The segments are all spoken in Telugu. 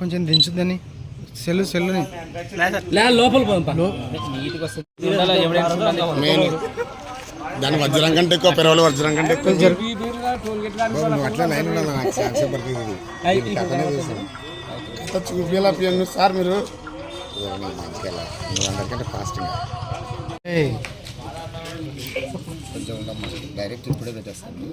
కొంచెం దించుద్దని. సెల్లు సెల్లుని. లోపల దాని వజ్రం కంటే ఎక్కువ పెరవలు వజ్రం కంటే ఎక్కువ. అట్లా లైన్ చూపించాలా పిఎం సార్ మీరు? అందరికంటే ఫాస్టింగ్ కొంచెం డైరెక్ట్ ఇప్పుడే పెట్టేస్తాను.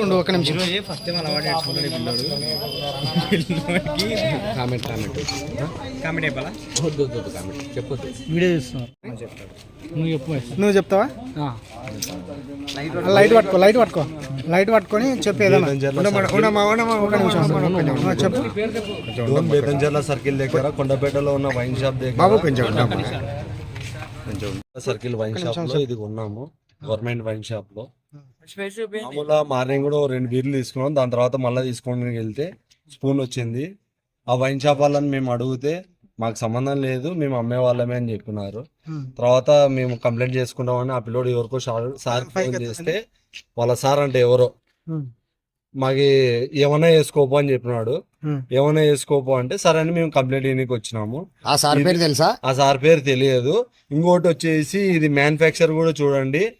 ఉండు ఒక నిమిషం. ఫస్ట్ టైం అలవాటు నేర్చుకుంటాడు కామెంట్ కామెంట్ కామెడీ అయిపోలా వద్దు వద్దు వద్దు కామెంట్. చెప్పొద్దు. వీడియో చూస్తున్నారు నువ్వు చెప్పు నువ్వు చెప్తావా? లైట్ పట్టుకో. లైట్ పట్టుకో. లైట్ పట్టుకొని చెప్పు డోన్ బేతంజర్ల సర్కిల్. దగ్గర కొండపేటలో ఉన్న వైన్ షాప్ దగ్గర. బాబు కొంచెం ఉండమ్మా. కొంచెం సర్కిల్ వైన్ షాప్లో ఇది ఉన్నాము గవర్నమెంట్ వైన్ షాప్లో మామూలుగా మార్నింగ్ కూడా రెండు బీర్లు తీసుకున్నాం దాని తర్వాత మళ్ళీ తీసుకొని వెళ్తే స్పూన్ వచ్చింది. ఆ వైన్ షాప్ వాళ్ళని మేము అడిగితే మాకు సంబంధం లేదు మేము అమ్మే వాళ్ళమే అని చెప్పినారు. తర్వాత మేము కంప్లైంట్ చేసుకుంటామని ఆ పిల్లోడు ఎవరికో సార్ ఫోన్ చేస్తే వాళ్ళ సార్ అంటే ఎవరో. మాకి ఏమన్నా వేసుకోపో అని చెప్పినాడు. ఏమన్నా వేసుకోపో అంటే సరే అని మేము కంప్లైంట్ ఇనికి వచ్చినాము. ఆ సార్ పేరు తెలుసా? ఆ సార్ పేరు తెలియదు. ఇంకోటి వచ్చేసి ఇది మ్యానుఫ్యాక్చర్ కూడా చూడండి.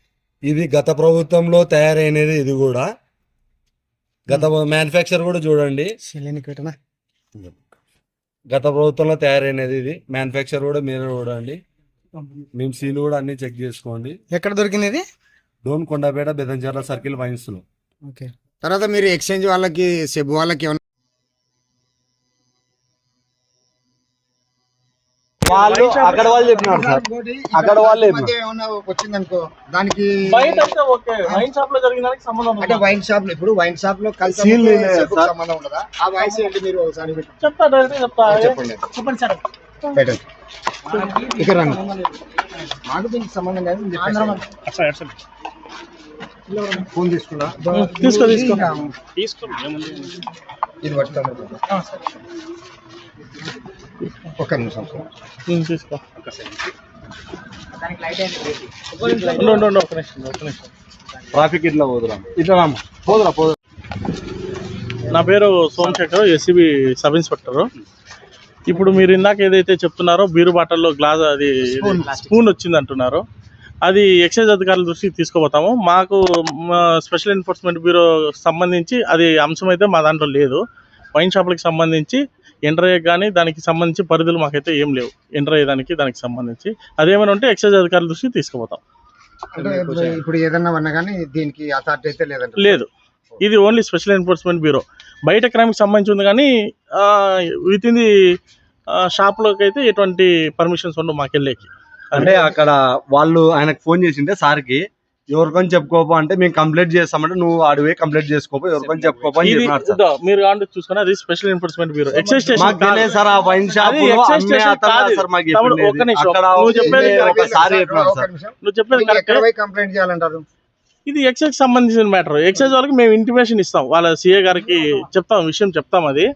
ఇది గత ప్రభుత్వంలో తయారైనది ఇది కూడా. గత మ్యానుఫ్యాక్చర్ కూడా చూడండి. గత ప్రభుత్వంలో తయారైనది ఇది. మ్యానుఫ్యాక్చర్ కూడా మీరు చూడండి. మేము సీల్ కూడా అన్ని చెక్ చేసుకోండి. ఎక్కడ దొరికింది ఇది డోన్ కొండపేట బెదంచర్ల సర్కిల్ వైన్స్లో ఓకే. తర్వాత మీరు ఎక్స్చేంజ్ వాళ్ళకి సెబ్ వాళ్ళకి వాళ్ళు అక్కడ వాళ్ళు చెప్పినారు సార్. అక్కడ వాళ్ళు వచ్చిందనుకో దానికి బయట అయితే ఓకే వైన్ షాప్లో జరిగిన దానికి సంబంధం అంటే వైన్ షాప్లో ఇప్పుడు వైన్ షాప్లో కలిసి. సంబంధం ఉండదా? ఆ వాయిస్ ఏంటి మీరు ఒకసారి. చెప్తా డైరెక్ట్ చెప్తా. చెప్పండి. చెప్పండి సార్. పెట్టండి. ఇక్కడ రండి. మాకు దీనికి సంబంధం లేదు. ఫోన్ తీసుకున్నా? తీసుకో తీసుకో. తీసుకో ఇది పట్టుకోండి. ఒక్క నిమిషం. సార్ తీసుకో నిమిషం ఒక నిమిషం. ట్రాఫిక్ ఇట్లా పోదురా. ఇట్లా రామ్మా. పోదురా పోదురా. నా పేరు సోమశేఖర్ ఎస్సీబీ సబ్ ఇన్స్పెక్టర్. ఇప్పుడు మీరు ఇందాక ఏదైతే చెప్తున్నారో బీరు బాటల్లో గ్లాస్ అది స్పూన్ వచ్చింది అంటున్నారు అది ఎక్సైజ్ అధికారుల దృష్టికి తీసుకుపోతాము. మాకు మా స్పెషల్ ఎన్ఫోర్స్మెంట్ బ్యూరో సంబంధించి అది అంశం అయితే మా దాంట్లో లేదు. వైన్ షాపులకు సంబంధించి ఎంటర్ అయ్యే కానీ దానికి సంబంధించి పరిధులు మాకైతే ఏం లేవు. ఎంటర్ అయ్యేదానికి దానికి సంబంధించి. అదేమైనా ఉంటే ఎక్సైజ్ అధికారుల దృష్టికి తీసుకుపోతాం. అంటే ఇప్పుడు ఏదన్నా ఉన్నా కానీ దీనికి అథారిటీ అయితే లేదంట. లేదు. ఇది ఓన్లీ స్పెషల్ ఎన్ఫోర్స్మెంట్ బ్యూరో. బయట క్రైమ్కి సంబంధించి ఉంది కానీ విత్ ఇన్ ది షాప్లోకి అయితే ఎటువంటి పర్మిషన్స్ ఉండవు మాకు వెళ్ళేకి అంటే అక్కడ వాళ్ళు ఆయనకు ఫోన్ చేసింటే సార్కి ఎవరికొని చెప్పుకోపో అంటే మేము కంప్లైంట్ చేస్తామంటే నువ్వు అడివే కంప్లైంట్ చేసుకోపో ఎవరికొని చెప్పుకోపో అని చెప్పినారు సార్. మీరు కాంటే చూసుకుని అది special enforcement bureau excise station తెలియదు సార్ ఆ వైన్ షాప్ కాదు. సార్ మాకు చెప్పేది. ఒకసారి చెప్పినారు సార్ నిమిషం. నువ్వు చెప్పేది మీరు ఎక్కడ కరెక్ట్ పోయి కంప్లైంట్ చేయాలంటారు? ఇది ఎక్సైజ్ సంబంధించిన మ్యాటర్ ఎక్సైజ్ వాళ్ళకి మేము ఇంటిమేషన్ ఇస్తాం. వాళ్ళ సీఏ గారికి చెప్తాం విషయం చెప్తాం అది.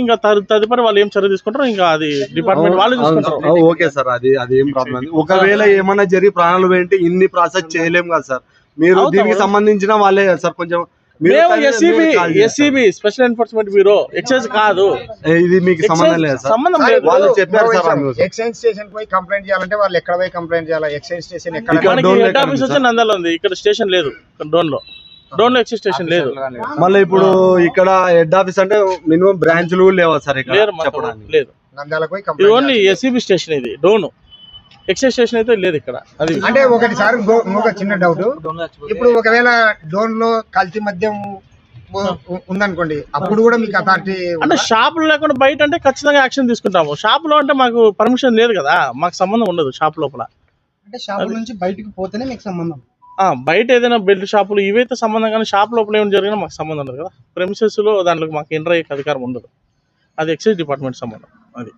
ఇంకా తదు- తదుపరి వాళ్ళు ఏం చర్య తీసుకుంటారో ఇంకా అది డిపార్ట్మెంట్ వాళ్ళు చూసుకుంటారు ఓకే సార్ అది అది ఏం ప్రాబ్లం. ఒకవేళ ఏమన్నా జరిగి ప్రాణాలు పోయింటే ఇన్ని ప్రాసెస్ చేయలేం కదా సార్ మీరు దీనికి. సంబంధించిన వాళ్ళే సార్ కొంచెం మీరు మేము SCB. SCB special enforcement bureau excise కాదు ఇది మీకు సంబంధం లేదు సార్ సంబంధం లేదు వాళ్ళు చెప్పారు సార్. ఎక్సైజ్ స్టేషన్ పోయి కంప్లైంట్ చేయాలంటే వాళ్ళు ఎక్కడ పోయి కంప్లైంట్ చేయాలి ఎక్సైజ్ స్టేషన్ ఎక్కడ హెడ్ ఆఫీస్ వచ్చి సార్? నంద్యాల ఉంది ఇక్కడ స్టేషన్ లేదు డోన్లో డోన్ ఎక్సైజ్ స్టేషన్ లేదు. మళ్ళీ ఇప్పుడు ఇక్కడ హెడ్ ఆఫీస్ అంటే మినిమం బ్రాంచ్లు లేవా సార్ ఇక్కడ లేరు మాకు. చెప్పడానికి? లేదు. ఇది కంప్లైంట్ ఓన్లీ ఎస్సీబీ స్టేషన్ ఇది డోన్ ఎక్సైజ్ స్టేషన్ అయితే లేదు ఇక్కడ. అది. అంటే ఒకటి సార్ ఇంకో- ఇంకొక చిన్న డౌట్ ఇప్పుడు ఒకవేళ డోన్లో కల్తీ మద్యం ఉ- ఉందనుకోండి అప్పుడు కూడా మీకు అథారిటీ అంటే షాపులు లేకుండా బయట అంటే ఖచ్చితంగా యాక్షన్ తీసుకుంటాము. షాపులో అంటే మాకు పర్మిషన్ లేదు కదా మాకు సంబంధం ఉండదు షాప్ లోపల. అంటే షాప్ నుంచి బయటికి పోతేనే మీకు సంబంధం. బయట ఏదైనా బెల్ట్ షాపులు ఇవైతే సంబంధం కానీ షాప్ లోపల ఏమైనా జరిగినా మాకు సంబంధం ఉండదు కదా ప్రెమిసెస్లో దాంట్లో మాకు ఎంటర్ అయ్యే అధికారం ఉండదు అది ఎక్సైజ్ డిపార్ట్మెంట్ సంబంధం అది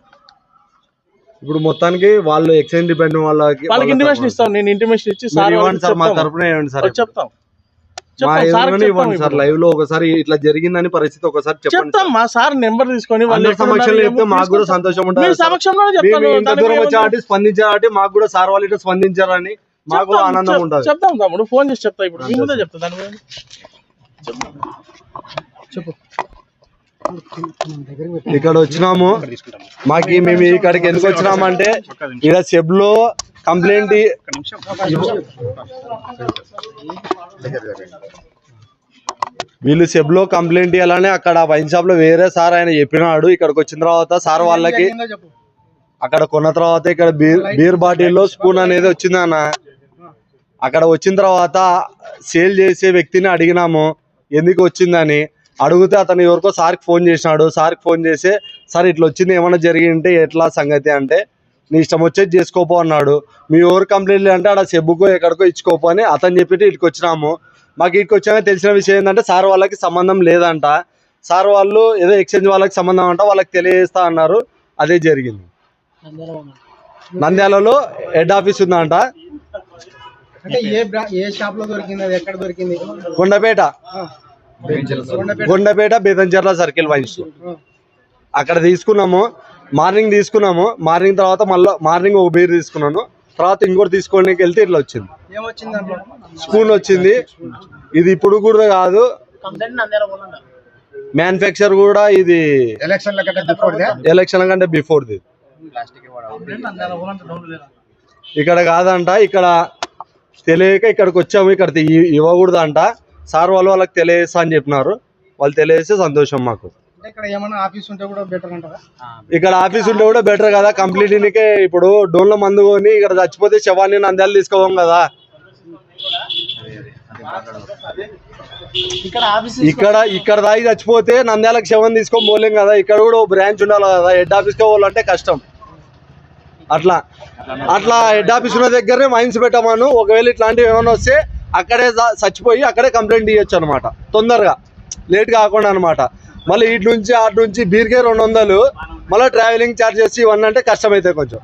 ఇప్పుడు మొత్తానికి వాళ్ళు ఎక్స్చేంజ్ డిపెండ్ వాళ్ళకి వాళ్ళకి ఇంటిమేషన్ ఇస్తాం నేను ఇంటిమేషన్ ఇచ్చి సార్ సార్ మా చెప్తాం. తరపున ఇవ్వండి సార్ చెప్తాం ఇవ్వండి సార్. లైవ్లో ఒకసారి ఇట్లా జరిగిందని పరిస్థితి ఒకసారి చెప్తాం మా సార్ నెంబర్ తీసుకొని వాళ్ళు సమక్షంలో చెప్తే మాకు కూడా. సంతోషం ఉంటుంది. సమక్షంలో స్పందించారంటే మాకు కూడా సార్ వాళ్ళు ఇట్లా స్పందించారని మాకు ఆనందం ఉంటుంది చెప్తాం తమ్ముడు ఫోన్ చేసి చెప్తా ఇప్పుడు. ముందే చెప్తా దాని గురించి. ఇక్కడ వచ్చినాము. మాకి మేము ఇక్కడికి ఎందుకు వచ్చినామంటే ఇక్కడ సెబ్లో కంప్లైంట్ వీళ్ళు సెబ్లో కంప్లైంట్ ఇవ్వాలని అక్కడ వైన్ షాప్లో వేరే సార్ ఆయన చెప్పినాడు. ఇక్కడికి వచ్చిన తర్వాత సార్ వాళ్ళకి అక్కడ కొన్న తర్వాత ఇక్కడ బీర్ బీర్ బాటిల్లో స్పూన్ అనేది వచ్చింది అన్న. అక్కడ వచ్చిన తర్వాత సేల్ చేసే వ్యక్తిని అడిగినాము ఎందుకు వచ్చిందని. అడిగితే అతను ఎవరికో సార్కి ఫోన్ చేసినాడు. సార్కి ఫోన్ చేసి సార్ ఇట్లా వచ్చింది ఏమైనా జరిగింటే ఎట్లా సంగతి? అంటే నీ ఇష్టం వచ్చేది చేసుకోపో అన్నాడు. మీ ఎవరు కంప్లైంట్ అంటే ఆడ సెబ్బుకో ఎక్కడికో ఇచ్చుకోపో అని అతను చెప్పితే ఇక్కడికి వచ్చినాము. మాకు ఇక్కడికి వచ్చాక తెలిసిన విషయం ఏంటంటే సార్ వాళ్ళకి సంబంధం లేదంట. సార్ వాళ్ళు ఏదో ఎక్స్చేంజ్ వాళ్ళకి సంబంధం అంట వాళ్ళకి తెలియజేస్తా అన్నారు. అదే జరిగింది. నంద్యాలలో హెడ్ ఆఫీస్ ఉందంట. అంటే ఏ బ్రా ఏ షాప్లో దొరికింది అది ఎక్కడ దొరికింది? కొండపేట కొండపేట బేదంచెర్ల సర్కిల్. వైన్స్. అక్కడ తీసుకున్నాము. మార్నింగ్ తీసుకున్నాము. మార్నింగ్ తర్వాత మళ్ళీ మార్నింగ్ ఒక బీర్ తీసుకున్నాను. తర్వాత ఇంకోటి తీసుకోవడానికి వెళ్తే ఇట్లా వచ్చింది. స్పూన్ వచ్చింది. ఇది ఇప్పుడు కూడా కాదు. మ్యానుఫ్యాక్చర్ కూడా ఇది ఎలక్షన్ల కంటే బిఫోర్ దే? ఎలక్షన్ కంటే బిఫోర్ది ఇక్కడ కాదంట. ఇక్కడ తెలియక ఇక్కడికి వచ్చాము ఇక్కడ ఇ- ఇవ్వకూడదంట. సార్ వాళ్ళు వాళ్ళకి తెలియజేస్తా అని చెప్పినారు. వాళ్ళు తెలియజేస్తే సంతోషం మాకు. అంటే ఇక్కడ ఆఫీస్ ఉంటే కూడా బెటర్ అంటారా? ఇక్కడ ఆఫీస్ ఉంటే కూడా బెటర్ కదా. కంప్లీట్ ఇనికే ఇప్పుడు డోన్లో మందు కొని ఇక్కడ చచ్చిపోతే శవాన్ని నంద్యాల తీసుకోవం కదా. ఇక్కడ ఇక్కడ దాగి చచ్చిపోతే నంద్యాలకు శవం తీసుకొని పోలేం కదా. ఇక్కడ కూడా బ్రాంచ్ ఉండాలి కదా. హెడ్ ఆఫీస్కి పోవాలంటే కష్టం. అట్లా. అట్లా హెడ్ ఆఫీస్ ఉన్న దగ్గరనే మైన్స్ పెట్టమను. ఒకవేళ ఇట్లాంటివి ఏమైనా వస్తే అక్కడే చచ్చిపోయి అక్కడే కంప్లైంట్ ఇవ్వచ్చు అనమాట తొందరగా. లేట్ కాకుండా అనమాట మళ్ళీ ఇటు నుంచి అటు నుంచి బీర్కే రెండు వందలు. మళ్ళీ ట్రావెలింగ్ ఛార్జెస్ ఇవన్నీ అంటే కష్టమైతే కొంచెం.